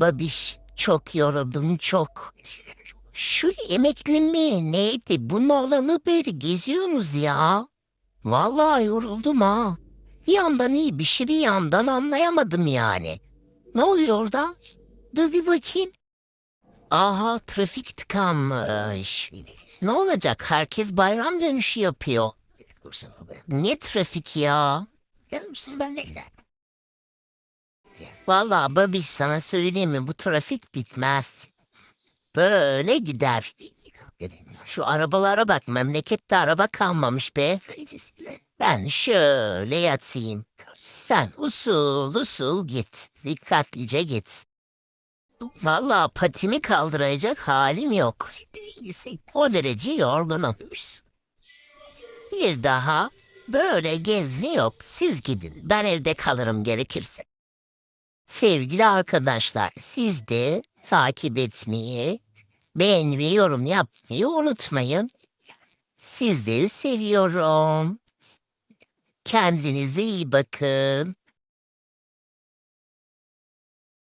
Babiş çok yoruldum çok. Şu emekli neydi? Bunun olanı beri geziyorsunuz ya. Vallahi yoruldum ha. Bir yandan iyi bir şey bir yandan anlayamadım yani. Ne oluyor orada? Dur bir bakayım. Aha trafik tıkanmış. Ne olacak? Herkes bayram dönüşü yapıyor. Ne trafik ya? ben de giderim. Vallahi babiş sana söyleyeyim mi bu trafik bitmez. Böyle gider. Şu arabalara bak memlekette araba kalmamış be. Ben şöyle yatayım. Sen usul usul git. Dikkatlice git. Vallahi patimi kaldıracak halim yok. O derece yorgunum. Bir daha böyle gezme yok. Siz gidin. Ben evde kalırım gerekirse. Sevgili arkadaşlar, siz de takip etmeyi, beğenmeyi, yorum yapmayı unutmayın. Sizleri seviyorum. Kendinize iyi bakın.